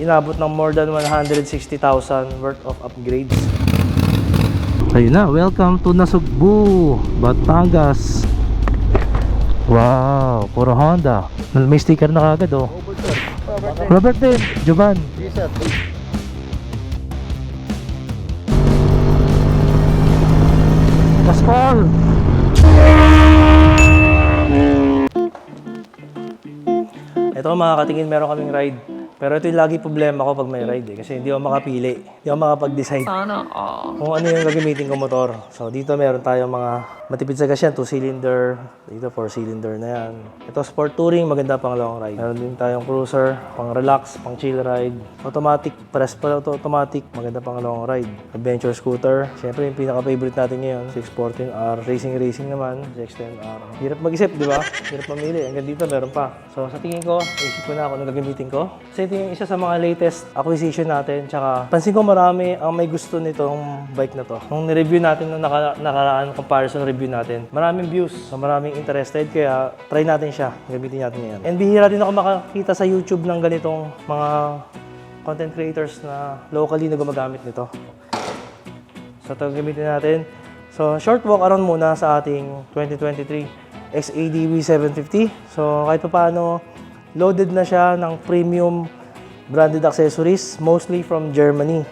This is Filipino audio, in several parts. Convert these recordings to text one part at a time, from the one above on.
Inabot ng more than 160,000 worth of upgrades. Ayun na, welcome to Nasugbu, Batangas. Wow, puro Honda. May sticker na kagad oh. Robert din, Jovan. Gaspar! Ito mga katingin, meron kaming ride. Pero ito yung lagi problema ko pag may ride eh. Kasi hindi ako makapili. Hindi ako makapag-decide. Sana all. Kung ano yung gagamitin ko motor. So dito meron tayong mga matipid sa gas yan. 2-cylinder. Dito 4-cylinder na yan. Ito sport touring. Maganda pang long ride. Meron din tayong cruiser. Pang relax. Pang chill ride. Automatic. Press pala ito automatic. Maganda pang long ride. Adventure scooter. Siyempre yung pinaka-favorite natin ngayon. 614R. Racing Racing naman. 610R. Hirap mag-isip, di ba? Hirap mamili. Hanggang dito meron pa. So sa tingin ko, isip ko na ako ng gagamitin ko. Ito yung isa sa mga latest acquisition natin. Tsaka pansin ko marami ang may gusto nitong bike na to. Nung ni-review natin nung naka, nakaraan comparison review natin, maraming views. So maraming interested. Kaya try natin siya. Gamitin natin ngayon. And bihira din ako makakita sa YouTube ng ganitong mga content creators na locally na gumagamit nito. So ito gamitin natin. So short walk around muna sa ating 2023 XADV 750. So kahit pa paano, loaded na siya ng premium branded accessories, mostly from Germany.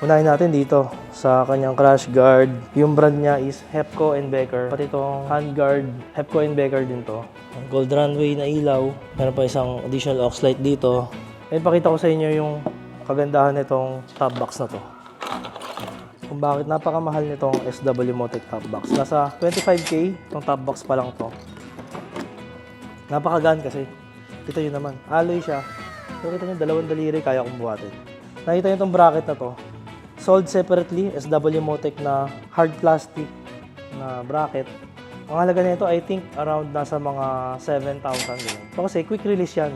Unahin natin dito sa kanyang crash guard. Yung brand niya is Hepco and Becker. Pati itong hand guard, Hepco and Becker din to. Gold runway na ilaw. Meron pa isang additional aux light dito. Ay pakita ko sa inyo yung kagandahan nitong top box na to kung bakit napakamahal nitong SW Motec top box. Nasa 25k itong top box pa lang to. Napakagaan kasi. Kita nyo naman, alloy siya. Pero kita nyo, dalawang daliri kaya kong buhatin. Nakita nyo itong bracket na to. Sold separately, SW Motec na hard plastic na bracket. Ang halaga nito, I think, around nasa mga 7,000 ganun. So, kasi quick release yan.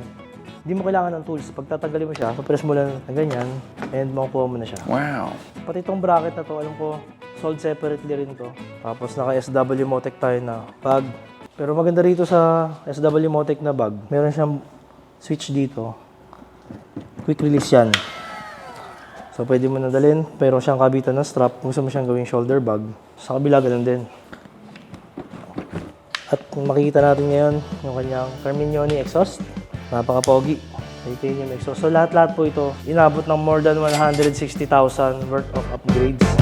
Hindi mo kailangan ng tools. Pag tatanggalin mo siya, papress mo lang na ganyan, and makukuha mo na siya. Wow. Pati itong bracket na to, alam ko, sold separately rin to. Tapos naka SW Motec tayo na bag. Pero maganda rito sa SW Motec na bag, meron siyang switch dito. Quick release yan. So pwede mo nadalhin, pero siyang kabitan ng strap kung gusto mo siyang gawing shoulder bag. Sa kabila ganun din. At makikita natin ngayon yung kanyang Carmignoni exhaust. Napaka-pogi. Titanium exhaust. So lahat-lahat po ito, inabot ng more than 160,000 worth of upgrades.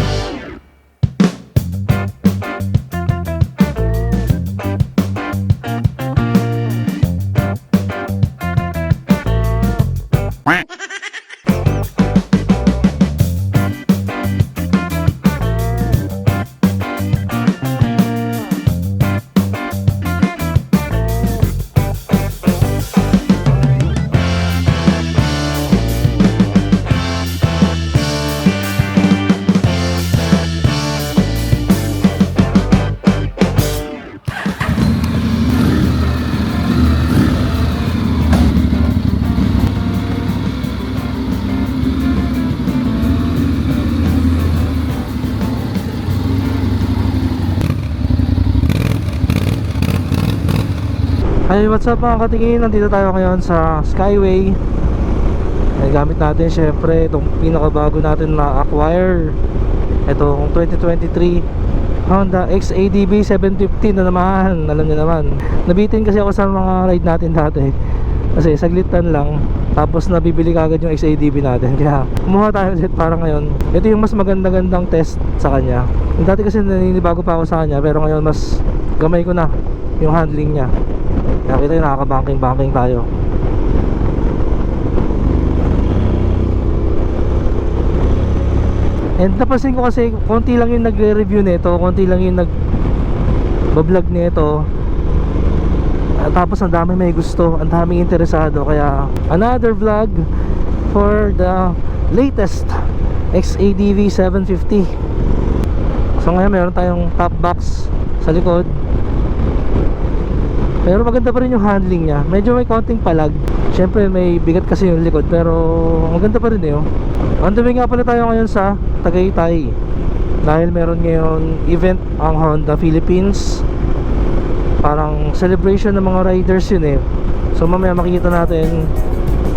Hi, what's up mga katingin? Nandito tayo ngayon sa Skyway. Ay, gamit natin syempre itong pinakabago natin na acquire. Itong 2023 Honda XADV 750 na naman. Alam niyo naman. Nabitin kasi ako sa mga ride natin dati. Kasi saglitan lang. Tapos nabibili kagad yung XADV natin. Kaya kumuha tayo ulit para ngayon. Ito yung mas maganda-gandang test sa kanya. Dati kasi naninibago pa ako sa kanya. Pero ngayon mas gamay ko na yung handling niya. Kaya kita yung nakaka-banking-banking tayo. And napansin ko kasi konti lang yung nagre-review nito, konti lang yung nag vlog nito. At tapos ang dami may gusto, ang daming interesado kaya another vlog for the latest XADV 750. So ngayon meron tayong top box sa likod. Pero maganda pa rin yung handling niya. Medyo may konting palag. Siyempre may bigat kasi yung likod pero maganda pa rin eh. Oh. On nga pala tayo ngayon sa Tagaytay. Dahil meron ngayon event ang Honda Philippines. Parang celebration ng mga riders yun eh. So mamaya makikita natin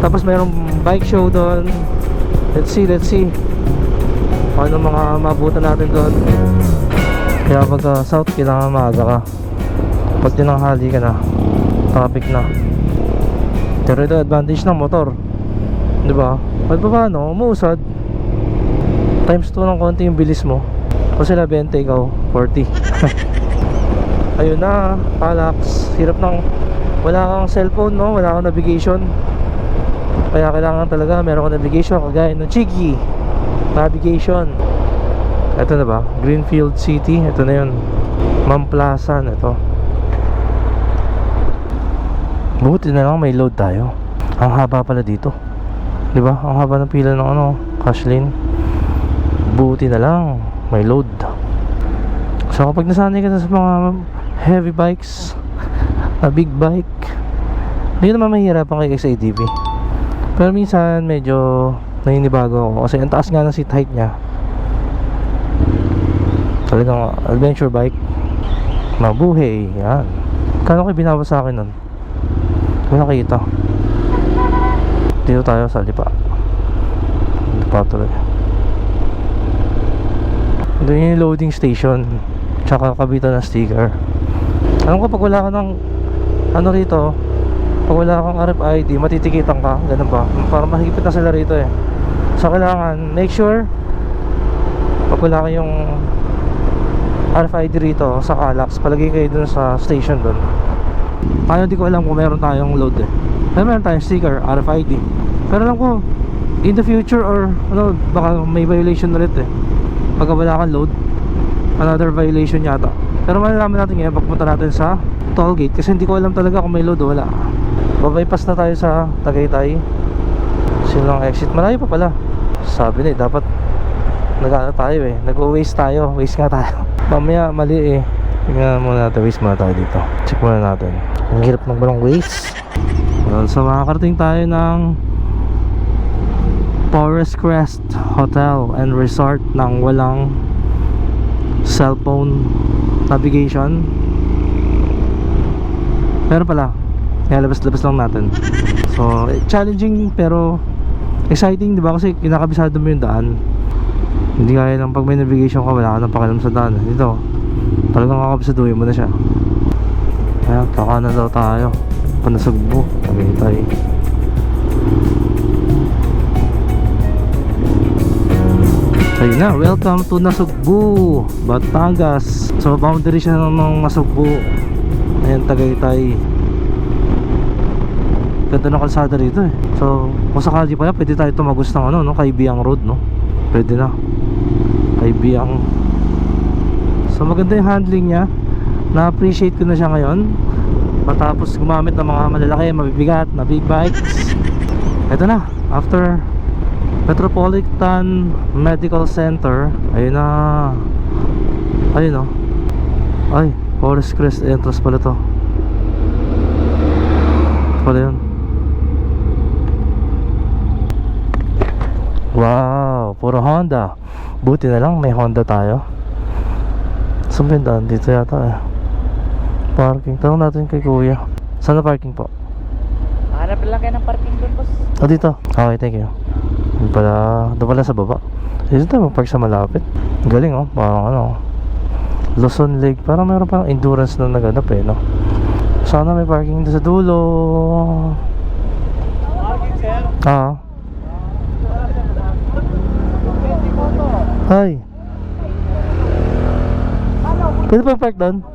Tapos mayroong bike show doon. Let's see, let's see. Kung ano mga mabutan natin doon. Kaya pagka south, kailangan maaga ka. Pag tinanghali ka na, traffic na. Pero ito advantage ng motor. Di ba? Pa paano, umuusad. Times 2 ng konti yung bilis mo. O sila 20, ikaw 40. Ayun na, Palax. Hirap ng wala kang cellphone, no? Wala kang navigation. Kaya kailangan talaga meron kang navigation kagaya ng Chiki. Navigation. Ito na ba? Greenfield City. Ito na yun. Mamplasan. Ito. Buti na lang may load tayo. Ang haba pala dito. 'Di ba? Ang haba ng pila ng ano, cash lane. Buti na lang may load. So kapag nasanay ka na sa mga heavy bikes, a big bike, hindi naman mahihirapan kay XADV. Pero minsan medyo naninibago ako kasi ang taas nga ng seat height niya. Talagang adventure bike. Mabuhay, yan. Kano kayo binawa sa akin nun? Hindi nakita. Dito tayo sa lipa. Lipa tuloy. Doon yung loading station. Tsaka kabitan ng sticker. Alam ko pag wala ka ng ano rito, pag wala kang RFID, matitikitan ka. Ganun ba? Para mahigpit na sila rito eh. So kailangan, make sure pag wala kayong RFID rito sa Calax, palagay kayo dun sa station dun. Tayo di ko alam kung meron tayong load eh. Pero meron tayong sticker, RFID. Pero alam ko, in the future or ano, baka may violation ulit eh. Pagka wala kang load, another violation yata. Pero malalaman natin ngayon pagpunta natin sa toll gate kasi hindi ko alam talaga kung may load o wala. Babypass na tayo sa Tagaytay. Silang exit. Malayo pa pala. Sabi na eh, dapat nag-ano tayo eh. Nag-waste tayo. Waste nga tayo. Mamaya mali eh. Tingnan muna natin. Waste muna tayo dito. Check muna natin. Ang hirap ng balong waste. Well, so makakarating tayo ng Forest Crest Hotel and Resort ng walang cellphone navigation. Pero pala, labas-labas lang natin. So, challenging pero exciting, di ba? Kasi kinakabisado mo yung daan. Hindi kaya lang pag may navigation ka, wala ka nang pakialam sa daan. Dito, talagang kakabisaduhin mo na siya. Ayan, kakanan daw tayo. Panasugbo, Tagaytay. Ayun na, welcome to Nasugbu, Batangas. So, boundary siya ng, ng Nasugbu. Ayan, Tagaytay. Ganda ng kalsada rito eh. So, kung sakali pa yan, pwede tayo tumagos ng ano, no? Kaibiyang Road, no? Pwede na. Kaibiyang. So, maganda yung handling niya. Na-appreciate ko na siya ngayon. Matapos gumamit ng mga malalaki, mabibigat, na big bikes. Ito na, after Metropolitan Medical Center. Ayun na. Ayun oh. Ay, Forest Crest entrance pala to. Pala yun. Wow, puro Honda. Buti na lang may Honda tayo. Daan? Dito yata eh. Parking. Tanong natin kay kuya. Saan na parking po? Hanap lang kayo ng parking doon, boss. Ah, dito. Okay, thank you. Doon pala, doon pala sa baba. Dito tayo mag-park sa malapit. Galing oh, parang ano. Luzon Lake, parang meron parang endurance na naganap eh, no? Sana may parking doon sa dulo. Parking, sir. Ah. Hi. Pwede pa park doon?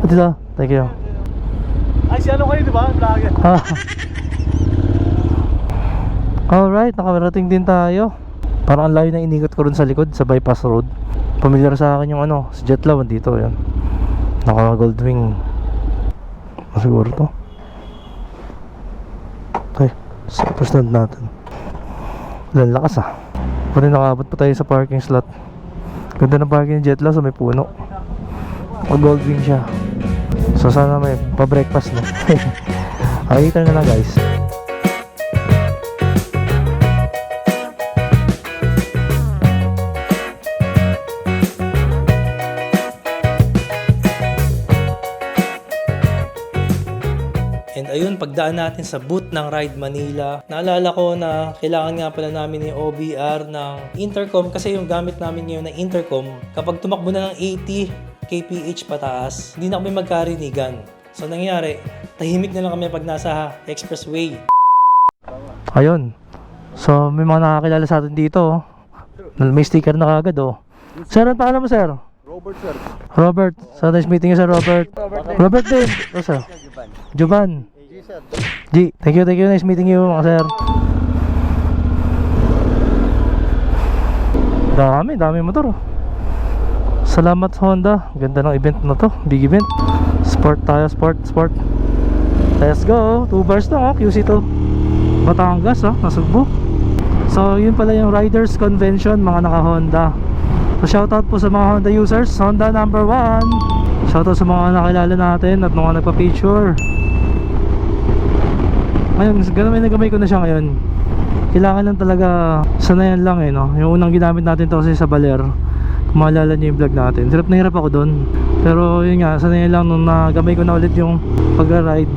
Ah, dito. Thank you. Ay, si ano kayo, di ba? Vlogger. Ah. Alright, nakarating din tayo. Parang ang layo na inikot ko rin sa likod sa bypass road. Familiar sa akin yung ano, si Jetlaw dito, yan. Naka Goldwing. Siguro to? Okay, sa stand natin. Walang lakas ah. Pwede nakabot pa tayo sa parking slot. Ganda ng parking ni Jetlaw sa may puno. Pag Goldwing siya. So sana may pa-breakfast no. Nakikita na lang guys. And ayun pagdaan natin sa booth ng Ride Manila. Naalala ko na kailangan nga pala namin yung OBR ng intercom kasi yung gamit namin ngayon na intercom, kapag tumakbo na ng 80 kph pataas, hindi na kami magkarinigan. So nangyari, tahimik na lang kami pag nasa expressway. Ayun. So, may mga nakakilala sa atin dito. oh. May sticker na kagad oh. Sir, ano pangalan mo sir? Robert sir. Robert. So, nice meeting you sir, Robert. Robert din. Oh, sir. Juban. G sir. G. Thank you, thank you. Nice meeting you, mga sir. Dami, dami motor. oh. Salamat Honda. Ganda ng event na to. Big event. Sport tayo, sport, sport. Let's go. Two bars lang oh, QC2. Batangas oh, nasugbo. So, yun pala yung Riders Convention, mga naka-Honda. So, shoutout po sa mga Honda users. Honda number 1. Shoutout sa mga nakilala natin at mga nagpa-picture. Ngayon, gamay na gamay ko na siya ngayon. Kailangan lang talaga sanayan lang eh, no? Yung unang ginamit natin to kasi sa Baler. Maalala niyo yung vlog natin. Hirap na hirap ako doon. Pero yun nga, sanayan lang nung nagamay ko na ulit yung pag-ride.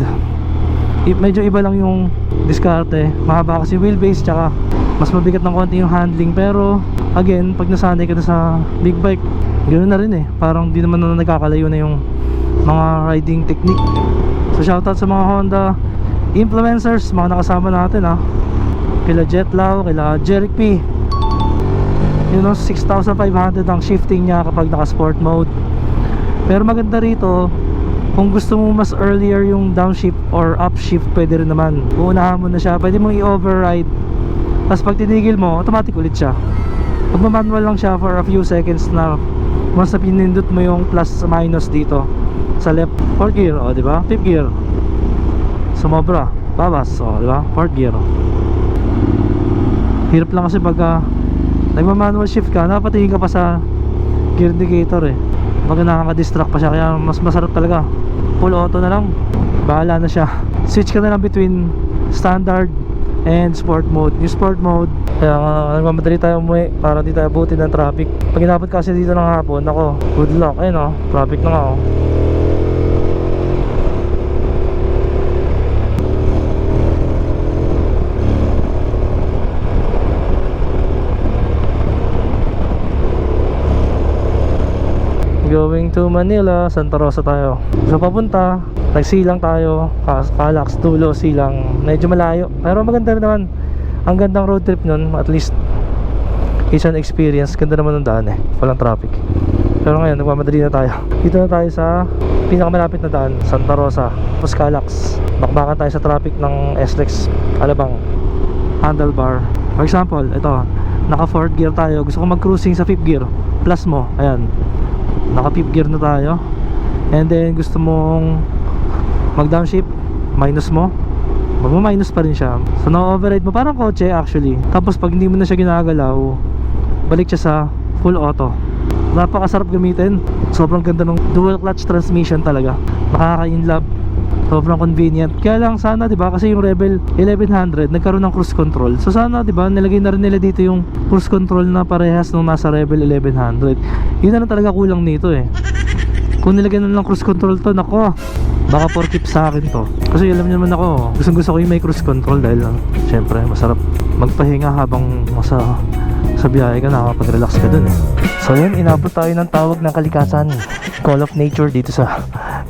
Medyo iba lang yung diskarte. Mahaba kasi wheelbase tsaka mas mabigat ng konti yung handling. Pero again, pag nasanay ka na sa big bike, ganoon na rin eh. Parang di naman na nagkakalayo na yung mga riding technique. So shoutout sa mga Honda influencers, mga nakasama natin ah. Kila Jetlaw, kila Jeric P. You know, 6,500 ang shifting niya kapag naka sport mode. Pero maganda rito, kung gusto mo mas earlier yung downshift or upshift, pwede rin naman. Uunahan mo na siya, pwede mong i-override. Tapos pag tinigil mo, automatic ulit siya. Pag manual lang siya for a few seconds na once na pinindot mo yung plus minus dito sa left fourth gear, o di ba? Fifth gear. Sumobra, babas, o di ba? Fourth gear. Hirap lang kasi pagka nagma-manual shift ka, napatingin ka pa sa gear indicator eh. Pag nakaka-distract pa siya, kaya mas masarap talaga. Full auto na lang. Bahala na siya. Switch ka na lang between standard and sport mode. Yung sport mode, kaya nga nagmamadali tayo umuwi para di tayo abutin ng traffic. Pag inabot kasi dito ng hapon, ako, good luck. Ayun oh, traffic na nga oh. Going to Manila, Santa Rosa tayo. So papunta, nagsilang tayo, Calax, Tulo, Silang. Medyo malayo, pero maganda naman. Ang gandang road trip nun, at least is an experience. Ganda naman ng daan eh, walang traffic. Pero ngayon, nagmamadali na tayo. Dito na tayo sa pinakamalapit na daan, Santa Rosa, tapos Calax. Bakbakan tayo sa traffic ng SLEX, Alabang, handlebar. For example, ito, naka 4th gear tayo. Gusto ko mag-cruising sa 5th gear. Plus mo, ayan. Naka 5th gear na tayo. And then gusto mong mag downshift, minus mo. Magma-minus pa rin siya. So na-override mo parang kotse actually. Tapos pag hindi mo na siya ginagalaw, balik siya sa full auto. Napakasarap gamitin. Sobrang ganda ng dual clutch transmission talaga. Nakaka-inlove. Sobrang convenient. Kaya lang sana 'di ba kasi yung Rebel 1100 nagkaroon ng cruise control. So sana 'di ba nilagay na rin nila dito yung cruise control na parehas nung nasa Rebel 1100. Yun na lang talaga kulang nito eh. Kung nilagyan na lang cruise control to, nako. Baka for keep sa akin to. Kasi alam niyo naman ako, gustong gusto ko yung may cruise control dahil uh, syempre masarap magpahinga habang nasa sa biyahe ka, nakakapag-relax ka dun eh. So yun, inabot tayo ng tawag ng kalikasan. Call of Nature dito sa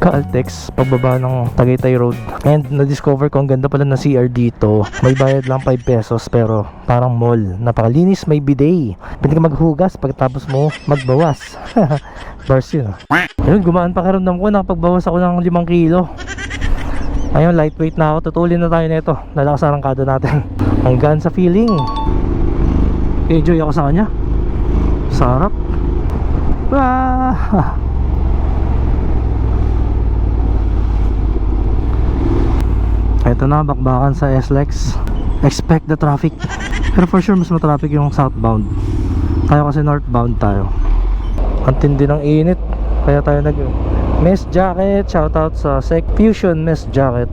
Caltex, pagbaba ng Tagaytay Road. And na-discover ko ang ganda pala ng CR dito. May bayad lang 5 pesos pero parang mall. Napakalinis, may bidet. Pwede ka maghugas pagkatapos mo magbawas. Bars yun. ah. Ayun, gumaan pa karamdam ko. Nakapagbawas ako ng 5 kilo. Ayun, lightweight na ako. Tutulin na tayo nito. Lalakas ang rangkada natin. Hanggang sa feeling. Enjoy ako sa kanya. Sarap. Ah! Ito na, bakbakan sa SLEX. Expect the traffic. Pero for sure, mas matraffic yung southbound. Tayo kasi northbound tayo. Ang tindi ng init. Kaya tayo nag Mess jacket. Shoutout sa Sec Fusion Mess jacket.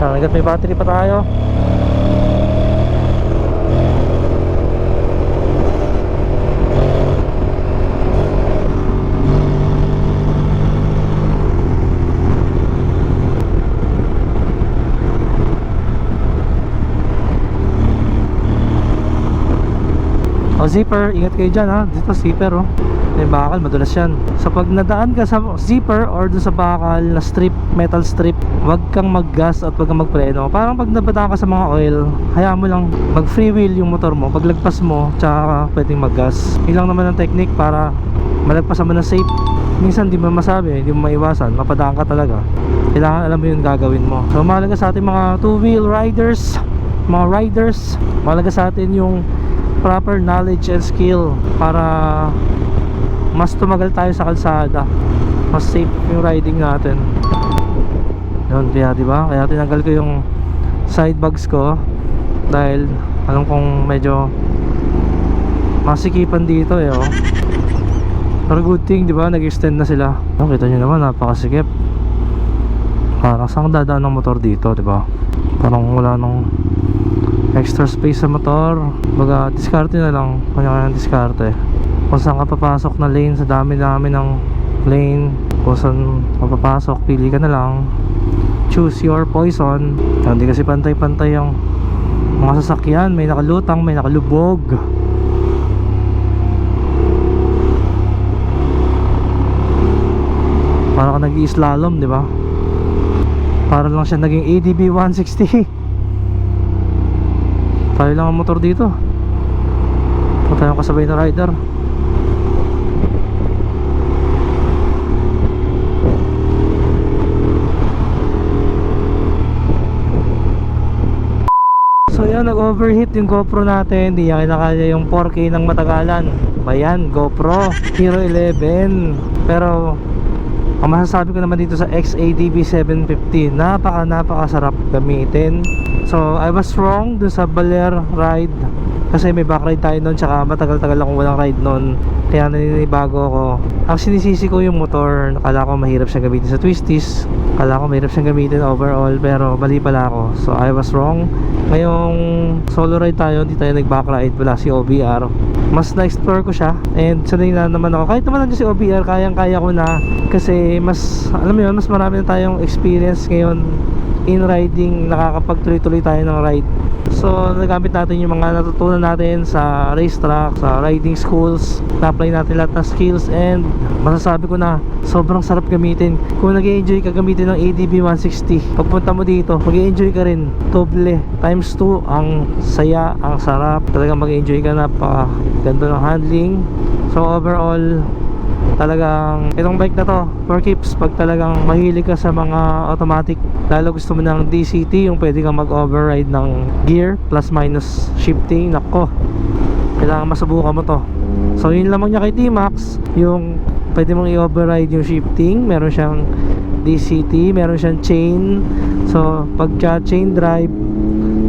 Nagat may battery pa tayo. O zipper, ingat kayo dyan ha. Dito zipper oh. May bakal, madulas yan. So pag nadaan ka sa zipper or dun sa bakal na strip, metal strip, wag kang maggas at wag kang magpreno. Parang pag nabadaan ka sa mga oil, hayaan mo lang mag free wheel yung motor mo. Pag lagpas mo, tsaka ka pwedeng maggas. Yun lang naman ang technique para malagpasan mo na safe. Minsan di mo masabi, di mo maiwasan, mapadaan ka talaga. Kailangan alam mo yung gagawin mo. So mahalaga sa ating mga two wheel riders, mga riders, mahalaga sa atin yung proper knowledge and skill para mas tumagal tayo sa kalsada. Mas safe yung riding natin. Yun kaya di ba? Kaya tinanggal ko yung side bags ko dahil alam kong medyo masikipan dito eh oh. pero good thing di ba? Nag-extend na sila. Oh, kita nyo naman napakasikip. Parang saan dadaan ng motor dito di ba? Parang wala nung extra space sa motor. Baga diskarte na lang. Kanya-kanya diskarte. Kung saan ka papasok na lane sa dami dami ng lane kung saan ka pili ka na lang. Choose your poison. Hindi kasi pantay-pantay yung mga sasakyan. May nakalutang may nakalubog. Para ka nag-i-slalom di ba? Para lang siya naging ADB 160 tayo lang ang motor dito. Huwag tayong kasabay na rider. So yan, nag-overheat yung GoPro natin. Hindi niya kinakaya yung 4K ng matagalan. Bayan, GoPro Hero 11 Pero ang masasabi ko naman dito sa XADB 750 Napaka napaka sarap gamitin. So I was wrong dun sa Baler ride Kasi may back ride tayo nun Tsaka matagal-tagal akong walang ride nun Kaya naninibago ako. Ang sinisisi ko yung motor. Akala ko mahirap siya gamitin sa twisties. Akala ko mahirap siyang gamitin overall Pero mali pala ako. So I was wrong. Ngayong solo ride tayo Hindi tayo nag back ride Wala si OBR Mas na-explore ko siya. And sanay na naman ako. Kahit naman nandiyan si OBR Kayang-kaya ko na. Kasi mas Alam mo yun Mas marami na tayong experience ngayon in riding nakakapagtuloy-tuloy tayo ng ride. So nagamit natin yung mga natutunan natin sa racetrack sa riding schools. Na-apply natin lahat ng skills and masasabi ko na sobrang sarap gamitin. Kung nag enjoy ka gamitin ng ADB 160 pagpunta mo dito mag enjoy ka rin. Doble. Times 2 ang saya ang sarap. Talagang mag enjoy ka na. Pa ganda ng handling. So overall talagang itong bike na to for keeps pag talagang mahilig ka sa mga automatic lalo gusto mo ng DCT yung pwede kang mag override ng gear plus minus shifting nako. Kailangan masubukan mo to. So yun lamang niya kay T-Max yung pwede mong i-override yung shifting meron siyang DCT meron siyang chain. So pagka chain drive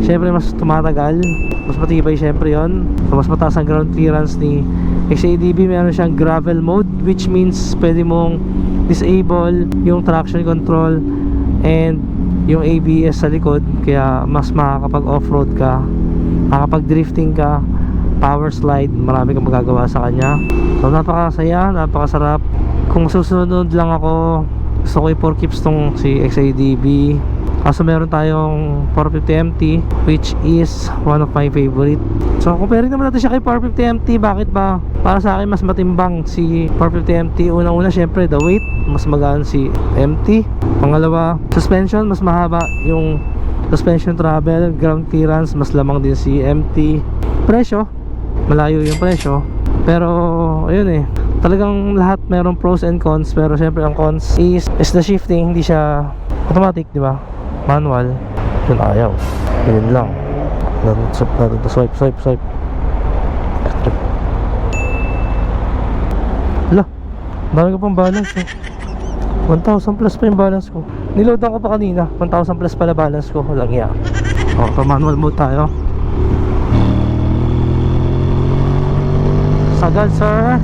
syempre mas tumatagal. Mas matibay syempre yon so mas mataas ang ground clearance ni XADB meron siyang gravel mode which means pwede mong disable yung traction control and yung ABS sa likod. Kaya mas makakapag off-road ka makakapag drifting ka power slide marami kang magagawa sa kanya. So napakasaya napakasarap. Kung susunod lang ako gusto ko i-4 keeps tong si XADB kaso meron tayong 450MT which is one of my favorite. So comparing naman natin siya kay 450MT bakit ba? Para sa akin mas matimbang si 450MT unang una syempre the weight. Mas magaan si MT pangalawa suspension mas mahaba yung suspension travel. Ground clearance mas lamang din si MT presyo malayo yung presyo. Pero ayun eh talagang lahat merong pros and cons. Pero syempre ang cons is, is the shifting hindi siya automatic di ba manual yun ayaw yun lang natin swipe natin to swipe swipe swipe Ala, dami ko pang balance eh. 1,000 plus pa yung balance ko. Niloadan ko pa kanina. 1,000 plus pala balance ko. Walang iya. O, pa manual mode tayo. Sagad, sir.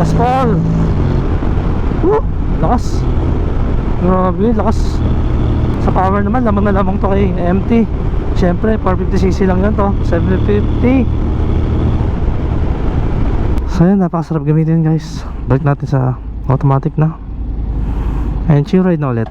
Gaspol. Woo! Lakas. Grabe, lakas. Sa power naman, lamang na lamang to kay MT. Siyempre, 450cc lang yan to. 750. So yan, napakasarap gamitin guys Balik natin sa automatic na And chill ride na ulit